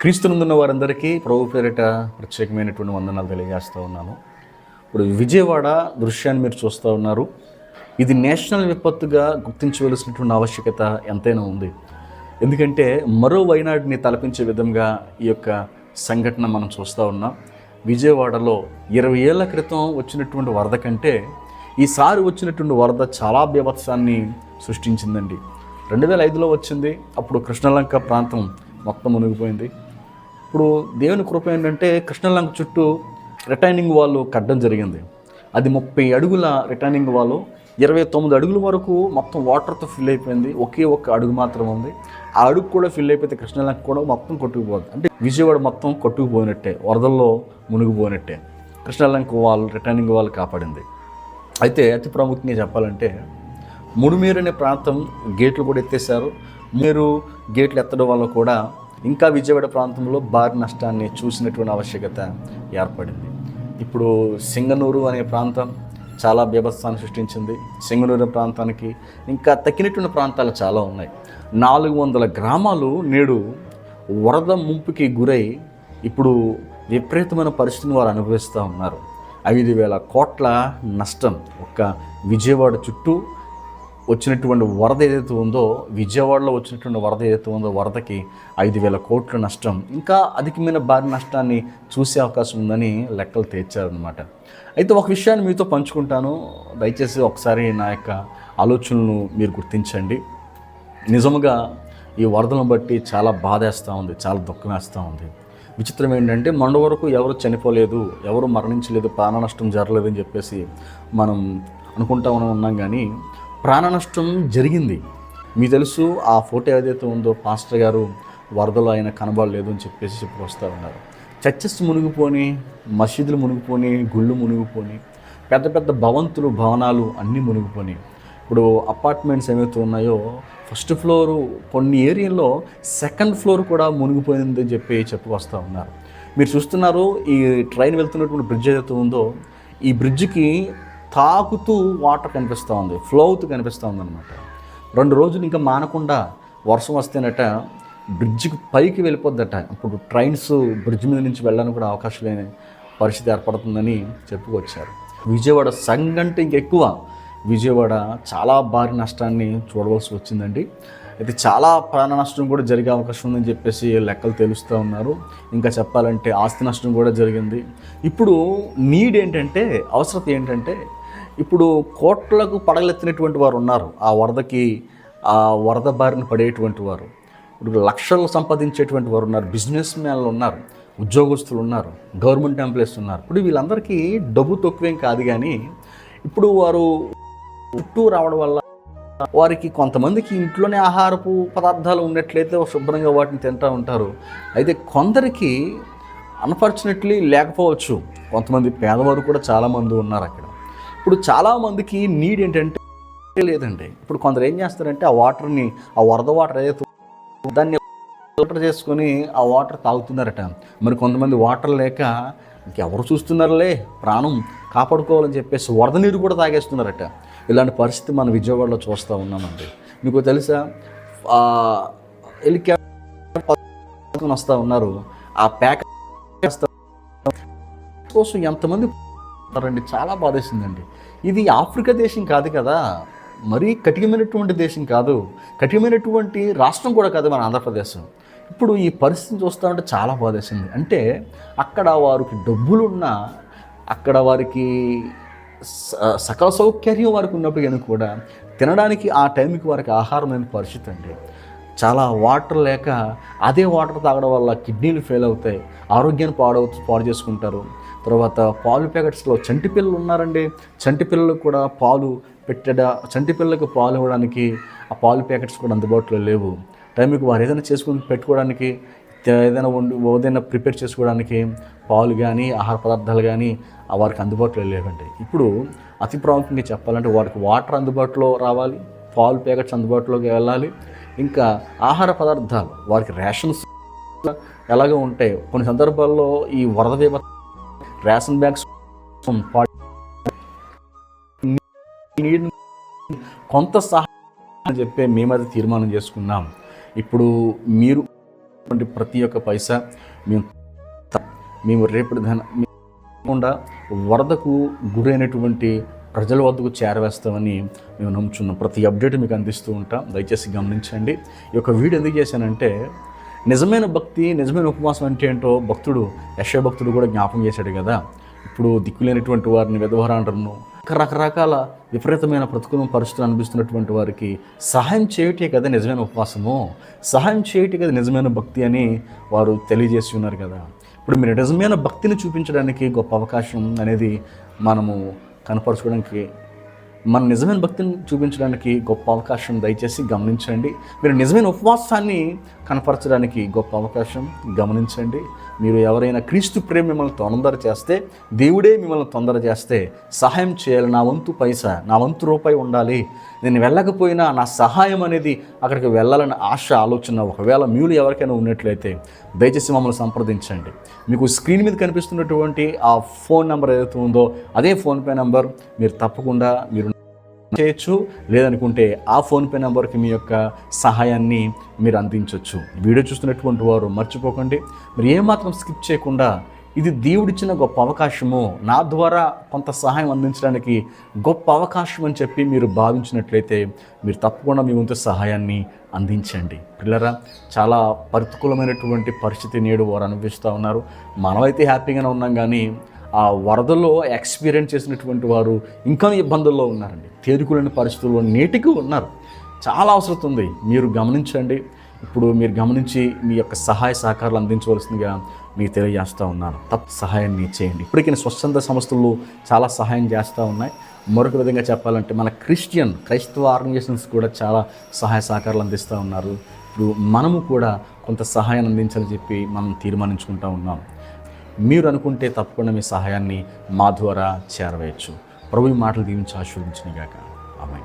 క్రీస్తునందున్న వారందరికీ ప్రభు పేరిట ప్రత్యేకమైనటువంటి వందనాలు తెలియజేస్తూ ఉన్నాను. ఇప్పుడు విజయవాడ దృశ్యాన్ని మీరు చూస్తూ ఉన్నారు. ఇది నేషనల్ విపత్తుగా గుర్తించవలసినటువంటి ఆవశ్యకత ఎంతైనా ఉంది. ఎందుకంటే మరో వైనాడిని తలపించే విధంగా ఈ యొక్క సంఘటన మనం చూస్తూ ఉన్నాం. విజయవాడలో ఇరవై ఏళ్ళ క్రితం వచ్చినటువంటి వరద కంటే ఈసారి వచ్చినటువంటి వరద చాలా బీభత్సాన్ని సృష్టించిందండి. రెండు వేల ఐదులో వచ్చింది. అప్పుడు కృష్ణలంక ప్రాంతం మొత్తం మునిగిపోయింది. ఇప్పుడు దేవుని కృప ఏంటంటే కృష్ణలంక చుట్టూ రిటైనింగ్ వాళ్ళు కట్టడం జరిగింది. అది ముప్పై అడుగుల రిటైనింగ్ వాల్ ఇరవై తొమ్మిది అడుగుల వరకు మొత్తం వాటర్తో ఫిల్ అయిపోయింది. ఒకే ఒక్క అడుగు మాత్రం ఉంది. ఆ అడుగు కూడా ఫిల్ అయిపోతే కృష్ణలంక కూడా మొత్తం కొట్టుకుపోతుంది అంటే విజయవాడ మొత్తం కొట్టుకుపోయినట్టే వరదల్లో మునిగిపోయినట్టే కృష్ణలంక వాల్ రిటైనింగ్ వాల్ కాపాడింది. అయితే అతి ప్రాముఖ్యంగా చెప్పాలంటే ముడిమీరు అనే ప్రాంతం గేట్లు కూడా ఎత్తేసారు మీరు గేట్లు ఎత్తడం వల్ల కూడా ఇంకా విజయవాడ ప్రాంతంలో భారీ నష్టాన్ని చూసినటువంటి ఆవశ్యకత ఏర్పడింది. ఇప్పుడు సింగనూరు అనే ప్రాంతం చాలా బీభత్సాన్ని సృష్టించింది. సింగనూరు ప్రాంతానికి ఇంకా తక్కినటువంటి ప్రాంతాలు చాలా ఉన్నాయి. నాలుగు వందల గ్రామాలు నేడు వరద ముంపుకి గురై ఇప్పుడు విపరీతమైన పరిస్థితిని వారు అనుభవిస్తూ ఉన్నారు. ఐదు వేల కోట్ల నష్టం ఒక్క విజయవాడ చుట్టూ వచ్చినటువంటి వరద ఏదైతే ఉందో విజయవాడలో వచ్చినటువంటి వరద ఏదైతే ఉందో వరదకి ఐదు వేల కోట్ల నష్టం ఇంకా అధికమైన భారీ నష్టాన్ని చూసే అవకాశం ఉందని లెక్కలు తెచ్చారనమాట అయితే ఒక విషయాన్ని మీతో పంచుకుంటాను. దయచేసి ఒకసారి నా యొక్క ఆలోచనలను మీరు గుర్తించండి. నిజముగా ఈ వరదలను బట్టి చాలా బాధేస్తూ ఉంది చాలా దుఃఖం వేస్తూ ఉంది. విచిత్రం ఏంటంటే మొన్న వరకు ఎవరు చనిపోలేదు ఎవరు మరణించలేదు ప్రాణ నష్టం జరగలేదు అని చెప్పేసి మనం అనుకుంటా ఉన్నాం కానీ ప్రాణ నష్టం జరిగింది. మీకు తెలుసు ఆ ఫోటో ఏదైతే ఉందో పాస్టర్ గారు వరదలో ఆయన కనబడలేదు అని చెప్పేసి చెప్పుకొస్తూ ఉన్నారు. చర్చెస్ మునిగిపోని మసీదులు మునిగిపోని గుళ్ళు మునిగిపోని పెద్ద పెద్ద భవంతులు భవనాలు అన్నీ మునిగిపోని. ఇప్పుడు అపార్ట్మెంట్స్ ఏవైతే ఉన్నాయో ఫస్ట్ ఫ్లోరు కొన్ని ఏరియాల్లో సెకండ్ ఫ్లోర్ కూడా మునిగిపోయిందని చెప్పి చెప్పుకొస్తూ ఉన్నారు. మీరు చూస్తున్నారు ఈ ట్రైన్ వెళ్తున్నటువంటి బ్రిడ్జ్ ఏదైతే ఉందో ఈ బ్రిడ్జికి తాకుతూ వాటర్ కనిపిస్తూ ఉంది ఫ్లో అవుతూ కనిపిస్తూ ఉందన్నమాట రెండు రోజులు ఇంకా మానకుండా వర్షం వస్తేనట బ్రిడ్జికి పైకి వెళ్ళిపోద్దట. ఇప్పుడు ట్రైన్స్ బ్రిడ్జ్ మీద నుంచి వెళ్ళడానికి కూడా అవకాశం లేని పరిస్థితి ఏర్పడుతుందని చెప్పుకొచ్చారు. విజయవాడ సంగంటే ఇంకెక్కువ విజయవాడ చాలా భారీ నష్టాన్ని చూడవలసి వచ్చిందండి. అయితే చాలా ప్రాణ నష్టం కూడా జరిగే అవకాశం ఉందని చెప్పేసి లెక్కలు తెలుస్తూ ఉన్నారు. ఇంకా చెప్పాలంటే ఆస్తి నష్టం కూడా జరిగింది. ఇప్పుడు నీడ్ ఏంటంటే అవసరత ఏంటంటే ఇప్పుడు కోట్లకు పడగలెత్తినటువంటి వారు ఉన్నారు. ఆ వరదకి ఆ వరద బారిన పడేటువంటి వారు. ఇప్పుడు లక్షలు సంపాదించేటువంటి వారు ఉన్నారు. బిజినెస్ మ్యాన్లు ఉన్నారు. ఉద్యోగస్తులు ఉన్నారు. గవర్నమెంట్ ఎంప్లాయీస్ ఉన్నారు. ఇప్పుడు వీళ్ళందరికీ డబ్బు తక్కువేం కాదు కానీ ఇప్పుడు వారు చుట్టూ రావడం వల్ల వారికి కొంతమందికి ఇంట్లోనే ఆహారపు పదార్థాలు ఉన్నట్లయితే శుభ్రంగా వాటిని తింటూ ఉంటారు. అయితే కొందరికి అన్ఫార్చునేట్లీ లేకపోవచ్చు. కొంతమంది పేదవారు కూడా చాలామంది ఉన్నారు అక్కడ. ఇప్పుడు చాలామందికి నీడ్ ఏంటంటే లేదండి. ఇప్పుడు కొందరు ఏం చేస్తారంటే ఆ వాటర్ని ఆ వరద వాటర్ ఏదైతే దాన్ని ఫిల్టర్ చేసుకొని ఆ వాటర్ తాగుతున్నారట. మరి కొంతమంది వాటర్ లేక ఇంకెవరు చూస్తున్నారులే? ప్రాణం కాపాడుకోవాలని చెప్పేసి వరద నీరు కూడా తాగేస్తున్నారట. ఇలాంటి పరిస్థితి మన విజయవాడలో చూస్తూ ఉన్నామండి. మీకు తెలుసా? హెలికాప్టర్ వస్తూ ఉన్నారు. ఆ ప్యాక్ కోసం ఎంతమంది అండి చాలా బాధేసిందండి. ఇది ఆఫ్రికా దేశం కాదు కదా. మరీ కఠినమైనటువంటి దేశం కాదు. కఠినమైనటువంటి రాష్ట్రం కూడా కాదు మన ఆంధ్రప్రదేశ్. ఇప్పుడు ఈ పరిస్థితిని చూస్తూ ఉంటే చాలా బాధేసింది. అంటే అక్కడ వారికి డబ్బులున్నా అక్కడ వారికి సకల సౌకర్యం వారికి ఉన్నప్పటికీ కూడా తినడానికి ఆ టైంకి వారికి ఆహారం లేని పరిస్థితి అండి. చాలా వాటర్ లేక అదే వాటర్ తాగడం వల్ల కిడ్నీలు ఫెయిల్ అవుతాయి. ఆరోగ్యాన్ని పాడవు పాడు చేసుకుంటారు. తర్వాత పాలు ప్యాకెట్స్లో చంటి పిల్లలు ఉన్నారండి. చంటి పిల్లలకు కూడా పాలు పెట్టడ చంటి పిల్లలకు పాలు ఇవ్వడానికి ఆ పాలు ప్యాకెట్స్ కూడా అందుబాటులో లేవు. టైంకి వారు ఏదైనా చేసుకుని పెట్టుకోవడానికి ఏదైనా వండి ఏదైనా ప్రిపేర్ చేసుకోవడానికి పాలు కానీ ఆహార పదార్థాలు కానీ వారికి అందుబాటులో లేవండి. ఇప్పుడు అతి ప్రాముఖ్యంగా చెప్పాలంటే వారికి వాటర్ అందుబాటులో రావాలి పాలు ప్యాకెట్స్ అందుబాటులోకి వెళ్ళాలి. ఇంకా ఆహార పదార్థాలు వారికి రేషన్స్ ఎలాగో ఉంటాయి కొన్ని సందర్భాల్లో ఈ వరద విప రేషన్ బ్యాగ్స్ కొంత సహాయం అని చెప్పి అది తీర్మానం చేసుకున్నాం. ఇప్పుడు మీరు ప్రతి ఒక్క పైసా మేము మేము రేపటి కాకుండా వరదకు గురైనటువంటి ప్రజల వద్దకు చేరవేస్తామని మేము నమ్ముచున్నాం. ప్రతి అప్డేట్ మీకు అందిస్తూ ఉంటాం. దయచేసి గమనించండి. ఈ యొక్క వీడియో ఎందుకు చేశానంటే నిజమైన భక్తి నిజమైన ఉపవాసం అంటే ఏంటో భక్తుడు యశభక్తుడు కూడా జ్ఞాపం చేశాడు కదా. ఇప్పుడు దిక్కులేనటువంటి వారిని వెధవరాండ్రను రకరకాల విపరీతమైన ప్రతికూల పరిస్థితులు అనిపిస్తున్నటువంటి వారికి సహాయం చేయటే కదా నిజమైన ఉపవాసము. సహాయం చేయటే కదా నిజమైన భక్తి అని వారు తెలియజేసి ఉన్నారు కదా. ఇప్పుడు మీరు నిజమైన భక్తిని చూపించడానికి గొప్ప అవకాశం అనేది మనము కనపరచుకోవడానికి మన నిజమైన భక్తిని చూపించడానికి గొప్ప అవకాశం దయచేసి గమనించండి. మీరు నిజమైన ఉపవాసాన్ని కనపరచడానికి గొప్ప అవకాశం గమనించండి. మీరు ఎవరైనా క్రీస్తు ప్రేమ మిమ్మల్ని తొందర చేస్తే దేవుడే మిమ్మల్ని తొందర చేస్తే సహాయం చేయాలి. నా వంతు పైసా నా వంతు రూపాయి ఉండాలి. నేను వెళ్ళకపోయినా నా సహాయం అనేది అక్కడికి వెళ్ళాలని ఆశ ఆలోచన ఒకవేళ మీరు ఎవరికైనా ఉన్నట్లయితే దయచేసి మమ్మల్ని సంప్రదించండి. మీకు స్క్రీన్ మీద కనిపిస్తున్నటువంటి ఆ ఫోన్ నెంబర్ ఏదైతే ఉందో అదే ఫోన్పే నెంబర్ మీరు తప్పకుండా మీరు చేయొచ్చు. లేదనుకుంటే ఆ ఫోన్పే నెంబర్కి మీ యొక్క సహాయాన్ని మీరు అందించవచ్చు వీడియో చూస్తున్నటువంటి వారు మర్చిపోకండి. మీరు ఏమాత్రం స్కిప్ చేయకుండా ఇది దేవుడిచ్చిన గొప్ప అవకాశము. నా ద్వారా కొంత సహాయం అందించడానికి గొప్ప అవకాశం అని చెప్పి మీరు భావించినట్లయితే మీరు తప్పకుండా మీ వంతు సహాయాన్ని అందించండి. పిల్లరా చాలా ప్రతికూలమైనటువంటి పరిస్థితి నేడు వారు అనుభవిస్తూ ఉన్నారు. మనమైతే హ్యాపీగానే ఉన్నాం కానీ ఆ వరదలో ఎక్స్పీరియన్స్ చేసినటువంటి వారు ఇంకా ఇబ్బందుల్లో ఉన్నారండి. తేరుకులేని పరిస్థితుల్లో నేటికి ఉన్నారు. చాలా అవసరం ఉంది. మీరు గమనించండి. ఇప్పుడు మీరు గమనించి మీ యొక్క సహాయ సహకారాలు అందించవలసిందిగా మీకు తెలియజేస్తూ ఉన్నాను. తప్ప సహాయాన్ని చేయండి. ఇప్పటికీ స్వచ్ఛంద సంస్థలు చాలా సహాయం చేస్తూ ఉన్నాయి. మరొక విధంగా చెప్పాలంటే మన క్రిస్టియన్ క్రైస్తవ ఆర్గనైజేషన్స్ కూడా చాలా సహాయ సహకారాలు అందిస్తూ ఉన్నారు. ఇప్పుడు మనము కూడా కొంత సహాయం అందించాలని చెప్పి మనం తీర్మానించుకుంటూ ఉన్నాం. మీరు అనుకుంటే తప్పకుండా మీ సహాయాన్ని మా ద్వారా చేరవేయచ్చు. ప్రభు మాటలు దీవించి ఆశీర్వించినగాక ఆమె